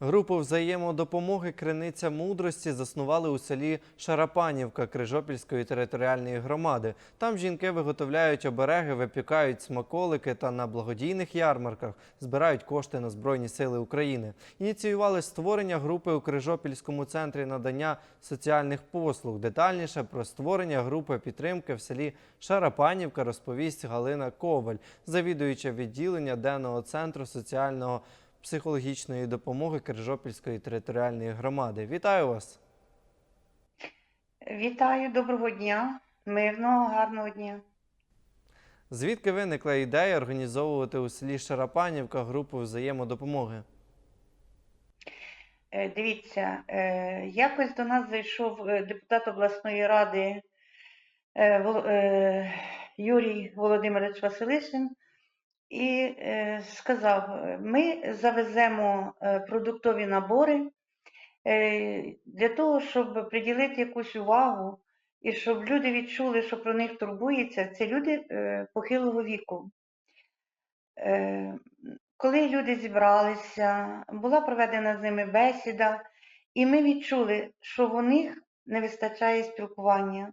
Групу взаємодопомоги Криниця мудрості заснували у селі Шарапанівка Крижопільської територіальної громади. Там жінки виготовляють обереги, випікають смаколики та на благодійних ярмарках збирають кошти на Збройні Сили України. Ініціювали створення групи у Крижопільському центрі надання соціальних послуг. Детальніше про створення групи підтримки в селі Шарапанівка розповість Галина Коваль, завідуюча відділення денного центру соціального психологічної допомоги Крижопільської територіальної громади. Вітаю вас! Вітаю, доброго дня, мирного, гарного дня. Звідки виникла ідея організовувати у селі Шарапанівка групу взаємодопомоги? Е, Дивіться, е, якось до нас зайшов е, депутат обласної ради Юрій Володимирович Василишин і е, сказав: ми завеземо е, продуктові набори е, для того, щоб приділити якусь увагу і щоб люди відчули, що про них турбується. Це люди похилого віку. Коли люди зібралися, була проведена з ними бесіда, і ми відчули, що в них не вистачає спілкування.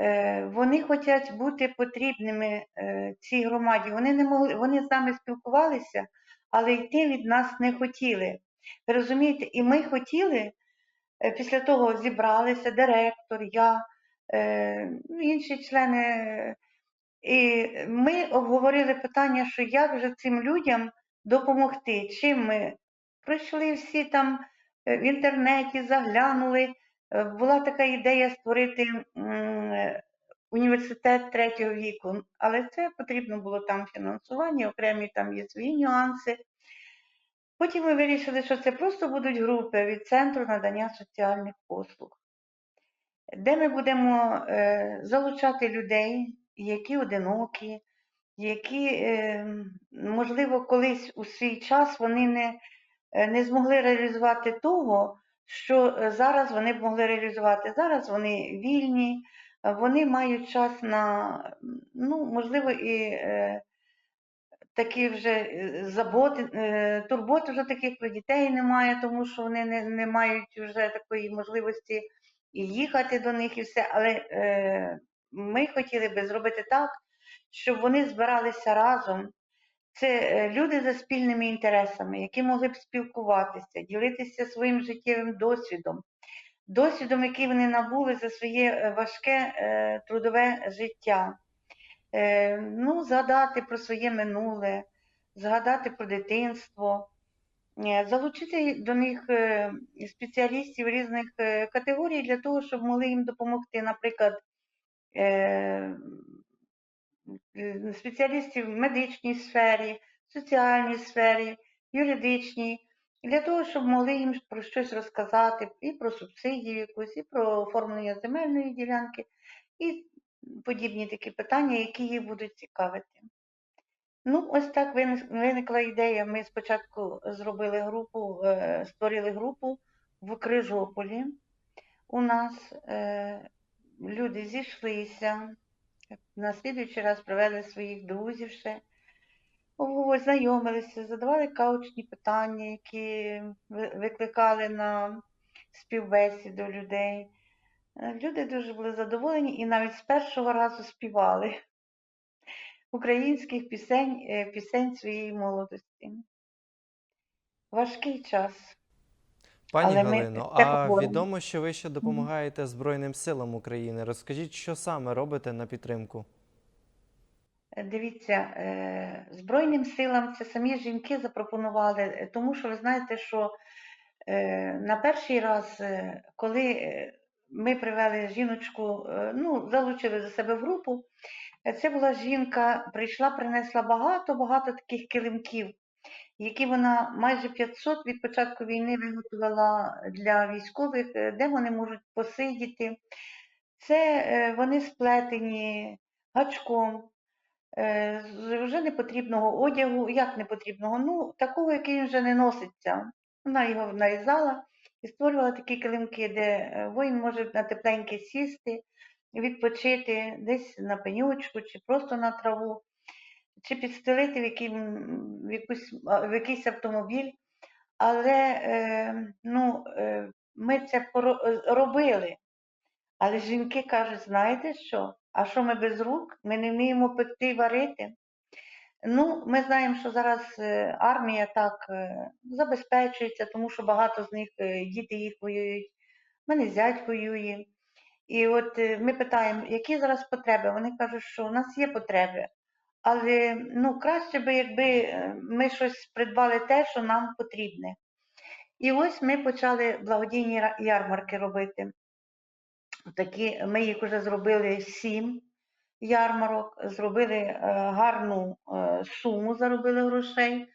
Е, Вони хочуть бути потрібними е, цій громаді. Вони не могли, вони з нами спілкувалися, але йти від нас не хотіли. Ви розумієте, і ми хотіли, е, після того зібралися директор, я, інші члени. і ми обговорили питання, що як же цим людям допомогти. Чим ми пройшли всі там в інтернеті, заглянули. Е, Була така ідея створити університет третього віку, але це потрібно було там фінансування, окремі там є свої нюанси. Потім ми вирішили, що це просто будуть групи від центру надання соціальних послуг, де ми будемо е, залучати людей, які одинокі, які, е, можливо, колись у свій час вони не, не змогли реалізувати того, що е, зараз вони б могли реалізувати. Зараз вони вільні, е, вони мають час на, ну, можливо, і е, такі вже е, заботи, е, турботи вже таких про дітей немає, тому що вони не, не мають вже такої можливості і їхати до них, і все. Але е, ми хотіли би зробити так, щоб вони збиралися разом. Це е, люди за спільними інтересами, які могли б спілкуватися, ділитися своїм життєвим досвідом, досвідом, який вони набули за своє е, важке е, трудове життя. Е, ну, згадати про своє минуле, згадати про дитинство, е, залучити до них е, спеціалістів різних е, категорій для того, щоб могли їм допомогти, наприклад, е, спеціалістів в медичній сфері, соціальній сфері, юридичній, для того, щоб могли їм про щось розказати і про субсидію якусь, і про оформлення земельної ділянки, і подібні такі питання, які їх будуть цікавити. Ну, ось так виникла ідея. Ми спочатку зробили групу, е, створили групу в Крижополі. У нас е, люди зійшлися, на слідуючий раз привели своїх друзів ще, обговор- знайомилися, задавали каучні питання, які викликали на співбесіду людей. Е, Люди дуже були задоволені і навіть з першого разу співали українських пісень, е, пісень своєї молодості. Важкий час. Пані Але Галино, це а відомо, що ви ще допомагаєте Збройним силам України. Розкажіть, що саме робите на підтримку? Е, Дивіться, е, Збройним силам це самі жінки запропонували, е, тому що ви знаєте, що на перший раз, коли ми привели жіночку, ну, залучили до себе в групу, це була жінка, прийшла, принесла багато-багато таких килимків, які вона майже 500 від початку війни виготовила для військових, е, де вони можуть посидіти. Це е, вони сплетені гачком е, з вже непотрібного одягу. Як непотрібного? Ну, такого, який вже не носиться. Вона його нарізала і створювала такі килимки, де воїн може на тепленьке сісти, відпочити десь на пенючку чи просто на траву, чи підстелити в, який, в, якусь, в якийсь автомобіль. Але е, ну, е, ми це робили. Але жінки кажуть, знаєте що? А що ми без рук? Ми не вміємо пекти і варити. Ну, ми знаємо, що зараз е, армія так е, забезпечується, тому що багато з них е, діти їх воюють, мене зять воює. І от ми питаємо, які зараз потреби? Вони кажуть, що у нас є потреби, але ну, краще би, якби е, ми щось придбали те, що нам потрібне. І ось ми почали благодійні ярмарки робити. Такі, ми їх вже зробили сім ярмарок, зробили е, гарну е, суму, заробили грошей.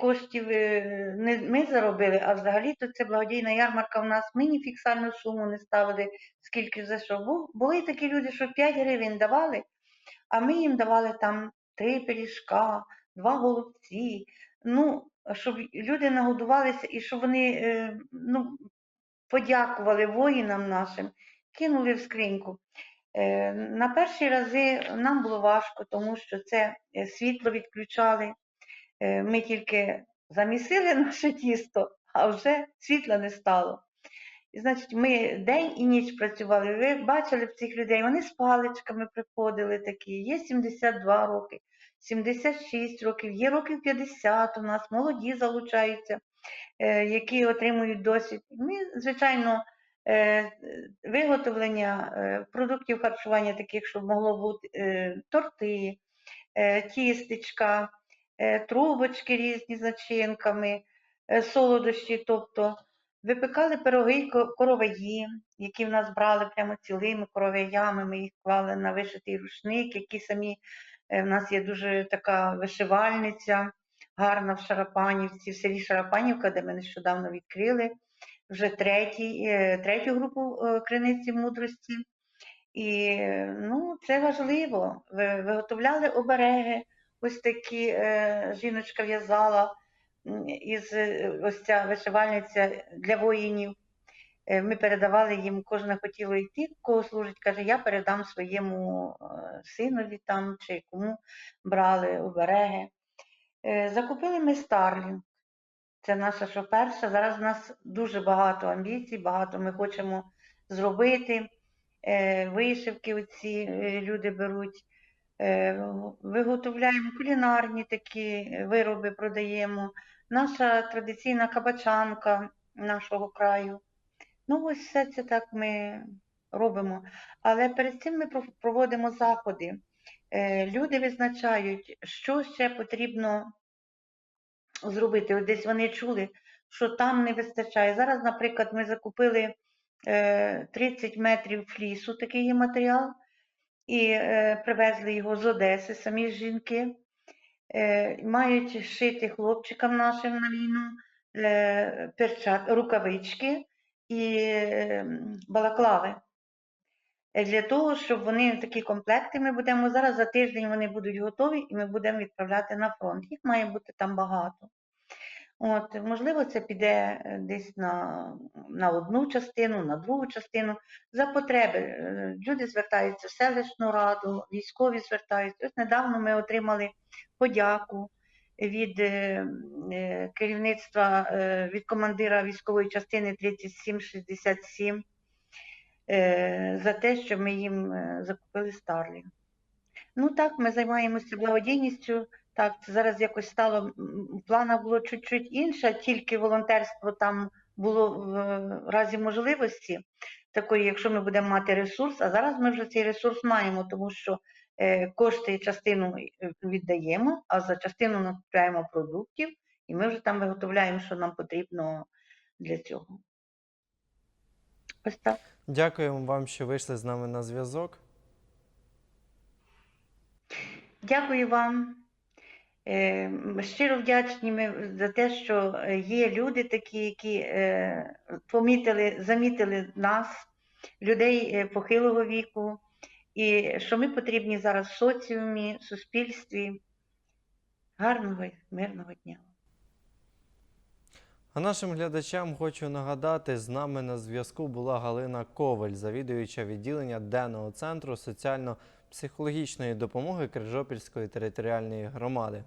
Коштів не ми заробили, а взагалі-то це благодійна ярмарка в нас. Ми ні фіксальну суму не ставили, скільки за що. Бу- Були такі люди, що 5 гривень давали, а ми їм давали там три пиріжка, два голубці. Ну, щоб люди нагодувалися і щоб вони е, ну, подякували воїнам нашим, кинули в скриньку. Е, На перші рази нам було важко, тому що це е, світло відключали. Ми тільки замісили наше тісто, а вже світла не стало. Значить, ми день і ніч працювали. Ви бачили в цих людей, вони з паличками приходили такі. Є 72 роки, 76 років, є років 50 у нас, молоді залучаються, е, які отримують досвід. Ми, звичайно, е, виготовлення е, продуктів харчування, таких, щоб могло бути торти, тістечка, трубочки різні з начинками, солодощі, тобто випекали пироги короваї, які в нас брали прямо цілими короваями, ми їх клали на вишитий рушник, які самі е, в нас є дуже така вишивальниця, гарна в Шарапанівці, в селі Шарапанівка, де ми нещодавно відкрили вже третій, е, третю групу е, криниці мудрості. І ну, це важливо. Ви- Виготовляли обереги, ось такі жіночка в'язала із е, ось ця вишивальниця для воїнів. Е, Ми передавали їм, кожне хотіло йти, кого служить, каже, я передам своєму е, синові там чи кому брали обереги. Закупили ми Старлінг. Це наша що перша. Зараз в нас дуже багато амбіцій, багато ми хочемо зробити. Вишивки оці люди беруть. Виготовляємо кулінарні такі вироби, продаємо. Наша традиційна кабачанка нашого краю. Ну, ось все це так ми робимо. Але перед цим ми проводимо заходи. Е, Люди визначають, що ще потрібно зробити. От десь вони чули, що там не вистачає. Зараз, наприклад, ми закупили е, 30 метрів флісу, такий є матеріал, і е, привезли його з Одеси, самі жінки. Е, мають шити хлопчикам нашим на війну е, перчат, рукавички і е, балаклави. Для того, щоб вони такі комплекти ми будемо зараз за тиждень вони будуть готові і ми будемо відправляти на фронт. Їх має бути там багато. От, можливо, це піде е, десь на, на одну частину, на другу частину. За потреби. Е, Люди звертаються в селищну раду, військові звертаються. Ось недавно ми отримали подяку від е, керівництва, від командира військової частини 3767 е, за те, що ми їм закупили Старлі. Ну так, ми займаємося благодійністю. Так, це зараз якось стало в планах було чуть-чуть інше, тільки волонтерство там було в е, разі можливості такої, якщо ми будемо мати ресурс. А зараз ми вже цей ресурс маємо, тому що е, кошти частину е, віддаємо, а за частину накупляємо продуктів, і ми вже там виготовляємо, що нам потрібно для цього. Ось так. Дякуємо вам, що вийшли з нами на зв'язок. Дякую вам. Е, Щиро вдячні ми за те, що е, є люди такі, які е, помітили, замітили нас, людей похилого віку, і що ми потрібні зараз в соціумі, в суспільстві. Гарного мирного дня. А нашим глядачам хочу нагадати, з нами на зв'язку була Галина Коваль, завідуюча відділення денного центру соціально-психологічної допомоги Крижопільської територіальної громади.